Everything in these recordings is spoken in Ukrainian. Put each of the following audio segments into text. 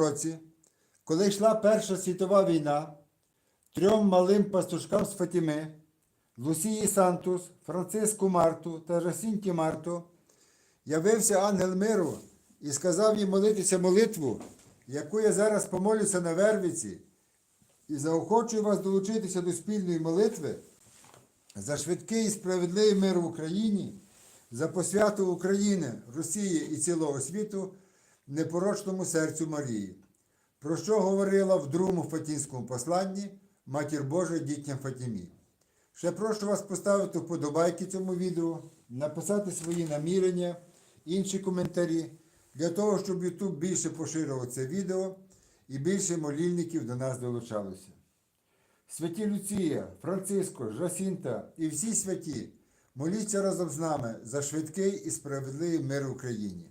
році, коли йшла Перша світова війна, трьом малим пастушкам з Фатіми, Лусії Сантус, Франциску Марту та Жасінті Марту, явився ангел миру і сказав їм молитися молитву, яку я зараз помолюся на Вервиці, і заохочую вас долучитися до спільної молитви за швидкий і справедливий мир в Україні, за посвяту України, Росії і цілого світу непорочному серцю Марії, про що говорила в другому Фатінському посланні Матір Божа дітям Фатімі. Ще прошу вас поставити вподобайки цьому відео, написати свої намірення, інші коментарі, для того, щоб YouTube більше поширював це відео і більше молільників до нас долучалося. Святі Люція, Франциско, Жасінта і всі святі, моліться разом з нами за швидкий і справедливий мир в Україні.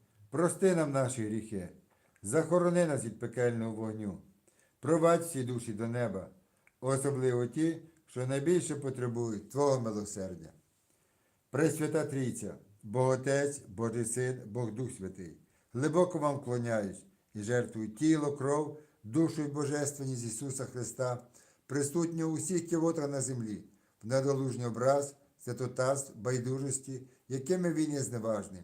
прости нам наші гріхи, захорони нас від пекельного вогню, провадь всі душі до неба, особливо ті, що найбільше потребують Твого милосердя. Пресвята Трійця, Бог Отець, Божий Син, Бог Дух Святий, глибоко вам вклоняюсь і жертвую тіло, кров, душу і божественність Ісуса Христа, присутнього у всіх кілотах на землі, в недолужній образ, святотатств, байдужості, якими він є зневажний,